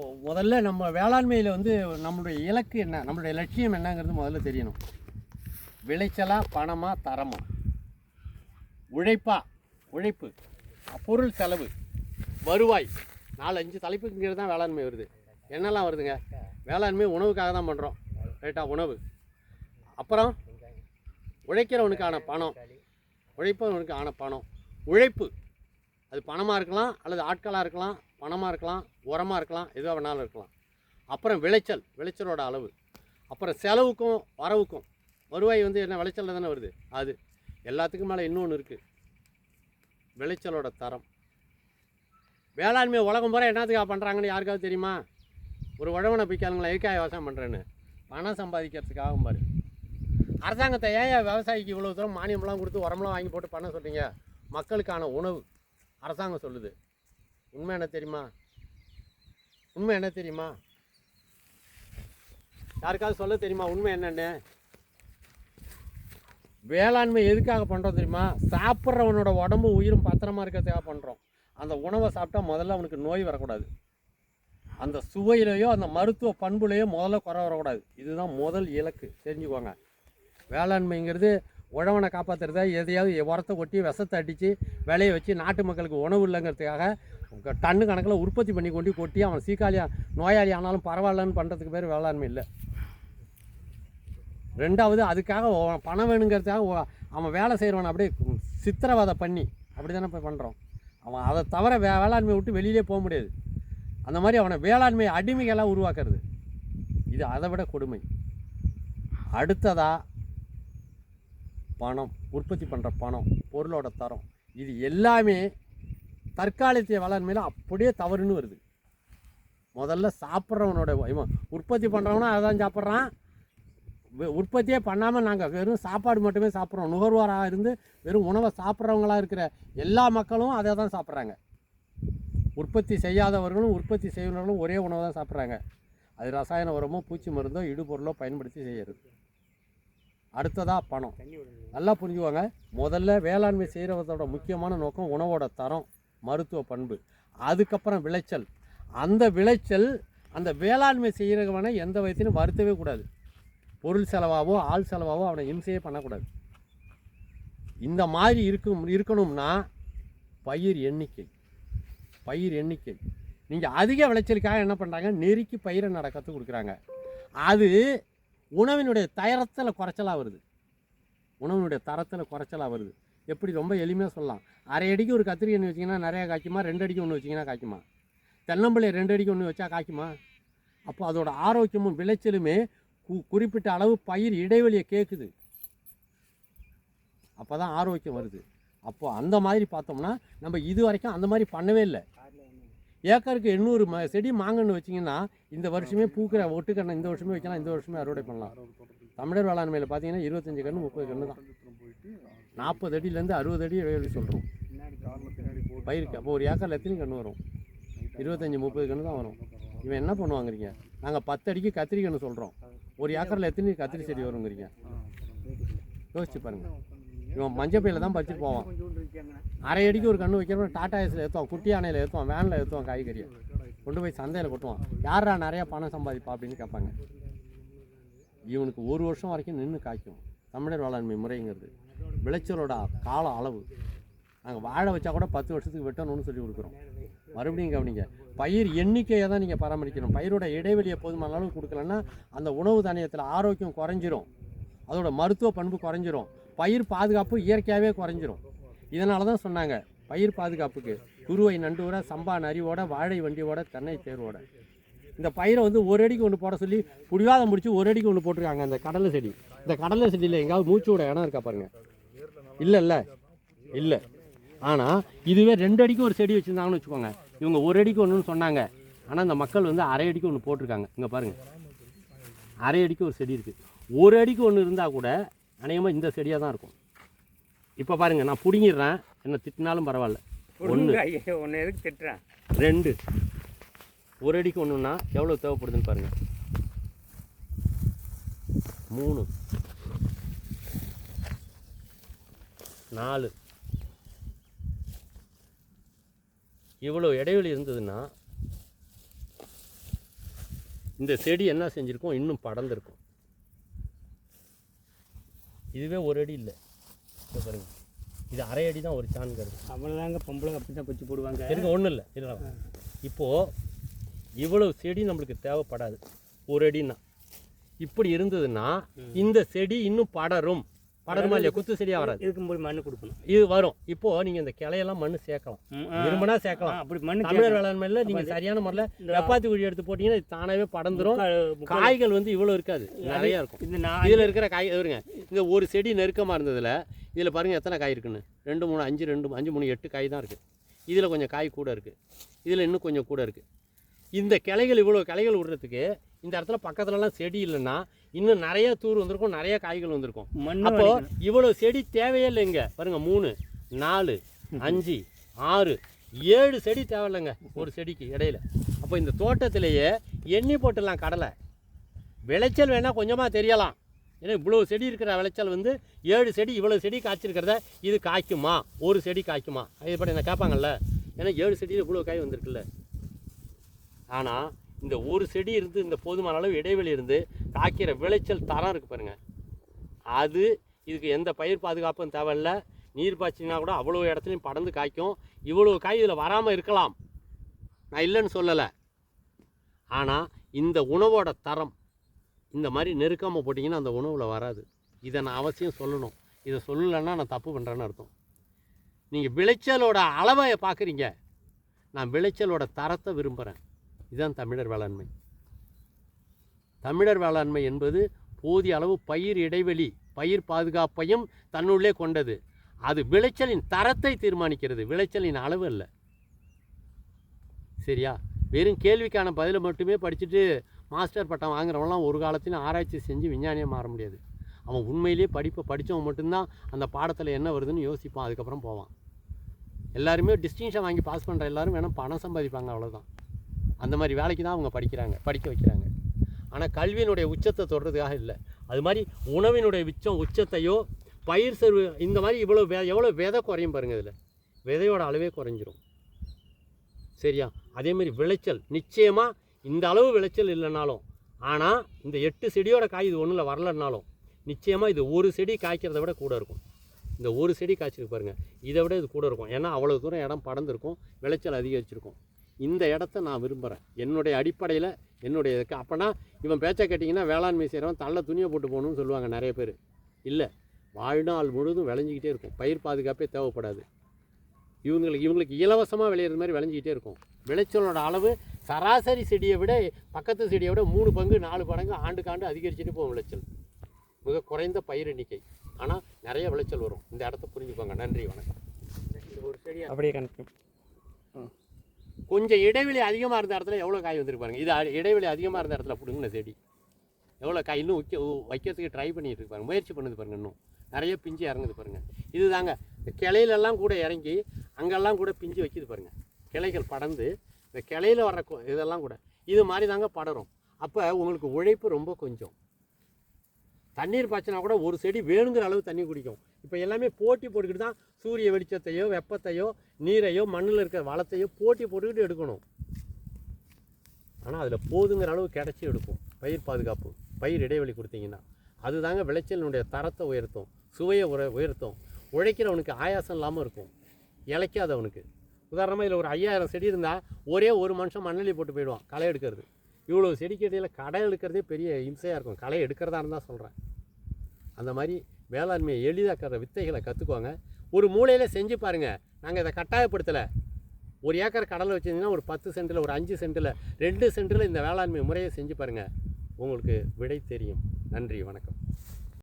முதல்ல நம்ம வேளாண்மையில் வந்து நம்மளுடைய இலக்கு என்ன? நம்மளுடைய லட்சியம் என்னங்கிறது முதல்ல தெரியணும். விளைச்சலாக பணமாக தரமாக உழைப்பா? உழைப்பு. பொருள் செலவு. வருவாய். நாலு அஞ்சு தலைப்புக்கு கீழே தான் வேளாண்மை வருது. என்னெல்லாம் வருதுங்க? வேளாண்மை உணவுக்காக தான் பண்ணுறோம் ரைட்டாக உணவு. அப்புறம் உழைக்கிறவனுக்கான பணம். உழைப்பவனுக்கான பணம். உழைப்பு. அது பணமாக இருக்கலாம் அல்லது ஆட்களாக இருக்கலாம் பணமாக இருக்கலாம் உரமாக இருக்கலாம் எதுவாக வேணாலும் இருக்கலாம். அப்புறம் விளைச்சல் விளைச்சலோட அளவு. அப்புறம் செலவுக்கும் வரவுக்கும். வருவாய் வந்து என்ன விளைச்சலில் தானே வருது? அது. எல்லாத்துக்கும் மேலே இன்னொன்று இருக்குது விளைச்சலோட தரம். வேளாண்மை உலகம் பூரா என்னத்துக்காக பண்ணுறாங்கன்னு யாருக்காவது தெரியுமா? ஒரு உழவனை பிக்காதுங்களா எதுக்காக விவசாயம் பண்ணுறேன்னு பணம் சம்பாதிக்கிறதுக்காக பாரு. அரசாங்கத்தை ஏன் ஏன் விவசாயிக்கு இவ்வளோ தூரம் மானியம்லாம் கொடுத்து உரம்லாம் வாங்கி போட்டு பண்ண சொல்கிறீங்க மக்களுக்கான உணவு. அரசாங்கம் சொல்லுது. உண்மை என்ன தெரியுமா? உண்மை என்ன தெரியுமா? யாருக்காவது சொல்ல தெரியுமா? உண்மை என்னன்னு? வேளாண்மை எதுக்காக பண்ணுறோம் தெரியுமா? சாப்பிட்றவனோட உடம்பு உயிரும் பத்திரமா இருக்கிறதுக்காக பண்ணுறோம் அந்த உணவை சாப்பிட்டா முதல்ல அவனுக்கு நோய் வரக்கூடாது. அந்த சுவையிலையோ அந்த மருத்துவ பண்புலையோ முதல்ல குறை வரக்கூடாது. இதுதான் முதல் இலக்கு. தெரிஞ்சுக்கோங்க. வேளாண்மைங்கிறது உழவனை காப்பாற்றுறதா எதையாவது உரத்தை கொட்டி விஷத்தை அடித்து விளைய வச்சு நாட்டு மக்களுக்கு உணவு இல்லைங்கிறதுக்காக டன்னு கணக்கில் உற்பத்தி பண்ணி கொண்டு கொட்டி அவன் சீக்காளியா நோயாளி ஆனாலும் பரவாயில்லன்னு பண்ணுறதுக்கு பேர் வேளாண்மை இல்லை. ரெண்டாவது அதுக்காக பணம் வேணுங்கிறதுக்காக அவன் வேலை செய்கிறவன் அப்படியே சித்திரவதை பண்ணி அப்படி தானே போய் பண்ணுறோம் அவன் அதை தவிர வே வேளாண்மை விட்டு வெளியிலே போக முடியாது. அந்த மாதிரி அவனை வேளாண்மை அடிமைகளாக உருவாக்குறது. இது அதை விட கொடுமை. அடுத்ததாக பணம் உற்பத்தி பண்ணுற பணம் பொருளோட தரம் இது எல்லாமே தற்காலத்திய வளர்மையில் அப்படியே தவறுன்னு வருது. முதல்ல சாப்பிட்றவனோட இவன் உற்பத்தி பண்ணுறவனா அதான் சாப்பிட்றான். வெ- உற்பத்தியே பண்ணாமல் நாங்கள் வெறும் சாப்பாடு மட்டுமே சாப்பிட்றோம். நுகர்வோராக இருந்து வெறும் உணவை சாப்பிட்றவங்களா இருக்கிற எல்லா மக்களும் அதை தான் சாப்பிட்றாங்க. உற்பத்தி செய்யாதவர்களும் உற்பத்தி செய்வர்களும் ஒரே உணவை தான் சாப்பிட்றாங்க. அது ரசாயன உரமோ பூச்சி மருந்தோ இடுபொருளோ பயன்படுத்தி செய்கிறது அடுத்ததா பணம். நல்லா புரிஞ்சுவாங்க முதல்ல வேளாண்மை செய்கிறவதோட முக்கியமான நோக்கம் உணவோட தரம் மருத்துவ பண்பு. அதுக்கப்புறம் விளைச்சல். அந்த விளைச்சல் அந்த வேளாண்மை செய்கிறவனை எந்த வயதிலும் வருத்தவே கூடாது. பொருள் செலவாவோ ஆள் செலவாவோ அவனை இம்சையே பண்ணக்கூடாது. இந்த மாதிரி இருக்கும் இருக்கணும்னா பயிர் எண்ணிக்கை. பயிர் எண்ணிக்கை. நீங்கள் அதிக விளைச்சலுக்காக என்ன பண்ணுறாங்க நெருக்கி பயிரை நட கற்றுக் கொடுக்குறாங்க. அது உணவினுடைய தரத்தில் குறைச்சலாக வருது. உணவினுடைய தரத்தில் குறைச்சலாக வருது. எப்படி ரொம்ப எளிமையாக சொல்லலாம். அரை அடிக்கு ஒரு கத்திரி எண்ணெய் வச்சிங்கன்னா நிறையா காய்க்குமா? ரெண்டு அடிக்கு ஒன்று வச்சிங்கன்னா காய்க்குமா? தென்னம்பிள்ளை ரெண்டு அடிக்கு ஒன்று வச்சா காய்க்குமா? அப்போ அதோட ஆரோக்கியமும் விளைச்சலுமே கு குறிப்பிட்ட அளவு பயிர் இடைவெளியை கேட்குது அப்போ தான் ஆரோக்கியம் வருது. அப்போ அந்த மாதிரி பார்த்தோம்னா நம்ம இது வரைக்கும் அந்த மாதிரி பண்ணவே இல்லை. ஏக்கருக்கு எண்ணூறு ம செடி மாங்கன்று வச்சிங்கன்னா இந்த வருஷமே பூக்கிற ஒட்டுக்கண்ணை இந்த வருஷமே வைக்கலாம் இந்த வருஷமே அறுவடை பண்ணலாம். தமிழர் வேளாண்மையில் பார்த்தீங்கன்னா இருபத்தஞ்சி கன்று முப்பது கன்று தான். நாற்பது அடியிலேருந்து அறுபது அடி வேலை சொல்கிறோம் பயிருக்கு. அப்போ ஒரு ஏக்கரில் எத்தனை கன்று வரும்? இருபத்தஞ்சி முப்பது கன்று தான் வரும். இவன் என்ன பண்ணுவாங்கிறீங்க? நாங்கள் பத்து அடிக்கு கத்திரிக்கன்று சொல்கிறோம் ஒரு ஏக்கரில் எத்தனை கத்திரி செடி வருங்கிறீங்க? யோசிச்சு பாருங்கள் இவன் மஞ்சள் பையில தான் பறிச்சுட்டு போவான். அரை அடிக்கு ஒரு கன்று வைக்கிறவன் டாட்டா ஏஸில் ஏற்றுவான் குட்டி அணையில் ஏற்றுவான் வேனில் ஏற்றுவான் காய்கறியை. கொண்டு போய் சந்தையில் கொட்டுவான். யாரா நிறையா பணம் சம்பாதிப்பா அப்படின்னு கேட்பாங்க. இவனுக்கு ஒரு வருஷம் வரைக்கும் நின்று காய்க்கும். தமிழர் வேளாண்மை முறைங்கிறது. விளைச்சலோட கால அளவு. நாங்கள் வாழை வச்சா கூட பத்து வருஷத்துக்கு வெட்டணும்னு சொல்லி கொடுக்குறோம். மறுபடியும் கவனிங்க பயிர் எண்ணிக்கையை தான் நீங்கள் பராமரிக்கணும். பயிரோட இடைவெளியை போதுமான அளவு கொடுக்கலன்னா அந்த உணவு தானியத்தில் ஆரோக்கியம் குறைஞ்சிரும். அதோட மருத்துவ பண்பு குறைஞ்சிரும். பயிர் பாதுகாப்பு இயற்கையாகவே குறைஞ்சிரும். இதனால தான் சொன்னாங்க பயிர் பாதுகாப்புக்கு. குருவை நண்டுவோட சம்பா நரிவோட வாழை வண்டியோட தென்னை தேர்வோட இந்த பயிரை வந்து ஒரு அடிக்கு ஒன்று போட சொல்லி புடிவாதம் முடிச்சு ஒரு அடிக்கு ஒன்று போட்டிருக்காங்க அந்த கடலை செடி. இந்த கடலை செடியில் எங்கேயாவது மூச்சு விட இடம் இருக்கா பாருங்க. இல்லை இல்லை. இல்லை. ஆனால் இதுவே ரெண்டு அடிக்கு ஒரு செடி வச்சுருந்தாங்கன்னு வச்சுக்கோங்க. இவங்க ஒரு அடிக்கு ஒன்றுன்னு சொன்னாங்க. ஆனால் இந்த மக்கள் வந்து அரை அடிக்கு ஒன்று போட்டிருக்காங்க. இங்கே பாருங்கள் அரை அடிக்கு ஒரு செடி இருக்குது ஒரு அடிக்கு ஒன்று இருந்தால் கூட அநேகமாக இந்த செடியாக தான் இருக்கும். இப்போ பாருங்கள் நான் பிடுங்கிடுறேன். என்ன திட்டினாலும் பரவாயில்ல. ஒன்று ஒன்று எதுக்கு திட்டுறேன்? ரெண்டு. ஒரு அடிக்கு ஒன்றுனா எவ்வளோ தேவைப்படுதுன்னு பாருங்கள் மூணு. நாலு. இவ்வளோ இடைவெளி இருந்ததுன்னா இந்த செடி என்ன செஞ்சுருக்கோம்? இன்னும் படர்ந்துருக்கும். இதுவே ஒரு அடி இல்லை. இதோ பாருங்க. இது அரை அடி தான் ஒரு சான்கிறது அவ்வளோதாங்க பொம்பளை அப்படி தான் பச்சு போடுவாங்க. இருங்க ஒன்றும் இல்லை. இருங்க இப்போது இவ்வளவு செடி நம்மளுக்கு தேவைப்படாது. ஒரு அடின்னா. இப்படி இருந்ததுன்னா இந்த செடி இன்னும் படரும். படருமா இல்லையா குத்து செடியாக வராது. இருக்கும்போது மண்ணு கொடுக்கணும். இது வரும். இப்போ நீங்கள் இந்த கிளையெல்லாம் மண் சேர்க்கலாம். விரும்பினா சேர்க்கலாம். அப்படி மண்ணு தமிழர் வேளாண்மையில் நீங்கள் சரியான முறையில் வெப்பாத்தி குழி எடுத்து போட்டிங்கன்னா இது முக்கால்- முக்கால் காய்கள் வந்து இவ்வளோ இருக்காது. நிறையா இருக்கும். இதில் இருக்கிற காய் வருங்க இந்த ஒரு செடி நெருக்கமாக இருந்ததில் இதில் பாருங்கள் எத்தனை காய் இருக்குன்னு. ரெண்டு மூணு அஞ்சு ரெண்டு அஞ்சு மூணு எட்டு காய் தான் இருக்குது இதில் கொஞ்சம் காய் கூட இருக்குது இதில் இன்னும் கொஞ்சம் கூட இருக்குது இந்த கிளைகள் இவ்வளோ கிளைகள் விடுறதுக்கு இந்த இடத்துல பக்கத்துலலாம் செடி இல்லைன்னா இன்னும் நிறைய தூர் வந்திருக்கும் நிறைய காய்கள் வந்திருக்கும். அப்போ இவ்வளோ செடி தேவையே இல்லை இங்கே. பாருங்க மூணு நாலு அஞ்சு ஆறு ஏழு செடி தேவையில்லைங்க ஒரு செடிக்கு இடையில. அப்போ இந்த தோட்டத்திலேயே எண்ணி போட்டுடலாம் கடலை. விளைச்சல் வேணால் கொஞ்சமாக தெரியலாம். ஏன்னா இவ்வளோ செடி இருக்கிற விளைச்சல் வந்து ஏழு செடி இவ்வளோ செடி காய்ச்சிருக்கிறத இது காய்க்குமா? ஒரு செடி காய்க்குமா? இது படி என்ன கேட்பாங்கல்ல. ஏன்னா ஏழு செடியில் இவ்வளோ காய் வந்திருக்குல்ல. ஆனால் இந்த ஒரு செடி இருந்து இந்த போதுமான அளவு இடைவெளி இருந்து காய்க்கிற விளைச்சல் தரம் இருக்குது பாருங்கள் அது இதுக்கு எந்த பயிர் பாதுகாப்பும் தேவையில்ல. நீர் பாய்ச்சினா கூட அவ்வளோ இடத்துலையும் படர்ந்து காய்க்கும். இவ்வளோ காய் இதில் வராமல் இருக்கலாம். நான் இல்லைன்னு சொல்லலை. ஆனால் இந்த உணவோட தரம் இந்த மாதிரி நெருக்காமல் போட்டிங்கன்னா அந்த உணவில் வராது. இதை நான் அவசியம் சொல்லணும். இதை சொல்லலைன்னா நான் தப்பு பண்ணுறேன்னு அர்த்தம். நீங்கள் விளைச்சலோட அளவை பார்க்குறீங்க. நான் விளைச்சலோட தரத்தை விரும்புகிறேன் இதுதான் தமிழர் வேளாண்மை. தமிழர் வேளாண்மை என்பது போதிய அளவு பயிர் இடைவெளி பயிர் பாதுகாப்பையும் தன்னுள்ளே கொண்டது. அது விளைச்சலின் தரத்தை தீர்மானிக்கிறது. விளைச்சலின் அளவு அல்ல. சரியா? வெறும் கேள்விக்கான பதிலை மட்டுமே படிச்சுட்டு மாஸ்டர் பட்டம் வாங்குறவங்களாம் ஒரு காலத்திலும் ஆராய்ச்சி செஞ்சு விஞ்ஞானியாக மாற முடியாது. அவன் உண்மையிலேயே படிப்பை படித்தவன் மட்டும்தான் அந்த பாடத்தில் என்ன வருதுன்னு யோசிப்பான். அதுக்கப்புறம் போவான். எல்லாருமே டிஸ்டிங்ஷன் வாங்கி பாஸ் பண்ணுற எல்லாரும் வேணால் பணம் சம்பாதிப்பாங்க அவ்வளோதான் அந்த மாதிரி வேலைக்கு தான் அவங்க படிக்கிறாங்க படிக்க வைக்கிறாங்க. ஆனால் கல்வியினுடைய உச்சத்தை தொடுறதுக்காக இல்லை. அது மாதிரி உணவினுடைய உச்சம் உச்சத்தையோ பயிர் செருவு இந்த மாதிரி இவ்வளோ வே எவ்வளோ விதை குறையும் பாருங்கள் இதில். விதையோட அளவே குறைஞ்சிரும். சரியா? அதே மாதிரி விளைச்சல். நிச்சயமாக இந்த அளவு விளைச்சல் இல்லைனாலும் ஆனால் இந்த எட்டு செடியோட காய் இது ஒன்றில் வரலன்னாலும் நிச்சயமாக இது ஒரு செடி காய்க்கிறத விட கூட இருக்கும். இந்த ஒரு செடி காய்ச்சிருக்கு பாருங்கள் இதை விட இது கூட இருக்கும். ஏன்னா அவ்வளோ தூரம் இடம் படர்ந்துருக்கும் விளைச்சல் அதிகரிச்சிருக்கும். இந்த இடத்த நான் விரும்புகிறேன் என்னுடைய அடிப்படையில் என்னுடைய இதுக்கு. அப்போனா இவன் பேச்சை கேட்டிங்கன்னா வேளாண்மை செய்கிறவன் தள்ள துணியை போட்டு போகணும்னு சொல்லுவாங்க நிறைய பேர். இல்லை வாழ்நாள் முழுதும் விளைஞ்சிக்கிட்டே இருக்கும். பயிர் பாதுகாப்பே தேவைப்படாது. இவங்களுக்கு இவங்களுக்கு இலவசமாக விளையிறது மாதிரி விளைஞ்சிக்கிட்டே இருக்கும். விளைச்சலோட அளவு சராசரி செடியை விட பக்கத்து செடியை விட மூணு பங்கு நாலு மடங்கு ஆண்டுக்கு ஆண்டு அதிகரிச்சுட்டு போகும் விளைச்சல். மிக குறைந்த பயிர் எண்ணிக்கை. ஆனால் நிறைய விளைச்சல் வரும். இந்த இடத்த புரிஞ்சுக்கோங்க. நன்றி வணக்கம். ஒரு செடி அப்படியே கணக்கு. கொஞ்சம் இடைவெளி அதிகமாக இருந்த இடத்துல எவ்வளோ காய் வந்துருப்பாருங்க இது இடைவெளி அதிகமாக இருந்த இடத்துல பிடுங்கின செடி. எவ்வளோ காய் இன்னும் வைக்க வைக்கிறதுக்கு ட்ரை பண்ணிட்டு இருப்பாங்க முயற்சி பண்ணுது பாருங்க இன்னும். நிறைய பிஞ்சு இறங்குது பாருங்க. இதுதாங்க இந்த கிளையிலெல்லாம் கூட இறங்கி அங்கெல்லாம் கூட பிஞ்சு வைக்கிது பாருங்க. கிளைகள் படர்ந்து இந்த கிளையில வர்ற இதெல்லாம் கூட. இது மாதிரி தாங்க படரும். அப்போ உங்களுக்கு உழைப்பு ரொம்ப கொஞ்சம். தண்ணீர் பாய்ச்சினா கூட ஒரு செடி வேணுங்கிற அளவு தண்ணி குடிக்கும். இப்போ எல்லாமே போட்டி போட்டுக்கிட்டு தான் சூரிய வெளிச்சத்தையோ வெப்பத்தையோ நீரையோ மண்ணில் இருக்கிற வளத்தையோ போட்டி போட்டுக்கிட்டு எடுக்கணும். ஆனால் அதில் போதுங்கிற அளவு கிடச்சி எடுக்கும். பயிர் பாதுகாப்பு பயிர் இடைவெளி கொடுத்தீங்கன்னா அதுதாங்க விளைச்சலினுடைய தரத்தை உயர்த்தும் சுவையை உர உயர்த்தும். உழைக்கிறவனுக்கு ஆயாசம் இல்லாமல் இருக்கும். இழைக்காதவனுக்கு. உதாரணமாக இதில் ஒரு ஐயாயிரம் செடி இருந்தால் ஒரே ஒரு மனுஷன் மண்ணலி போட்டு போயிடுவான் களை எடுக்கிறது. இவ்வளோ செடிக்கு இடையில களை எடுக்கிறதே பெரிய இம்சையாக இருக்கும். களை எடுக்கிறதா இருந்தால் சொல்கிறேன் அந்த மாதிரி வேளாண்மையை எளிதாக்கிற வித்தைகளை கற்றுக்குவாங்க ஒரு மூலையில் செஞ்சு பாருங்கள் நாங்கள் இதை கட்டாயப்படுத்தலை. ஒரு ஏக்கர் கடலை வச்சுருந்தீங்கன்னா ஒரு பத்து சென்டில் ஒரு அஞ்சு சென்டில் ரெண்டு சென்டில் இந்த வேளாண்மை முறையை செஞ்சு பாருங்கள் உங்களுக்கு விடை தெரியும். நன்றி வணக்கம்.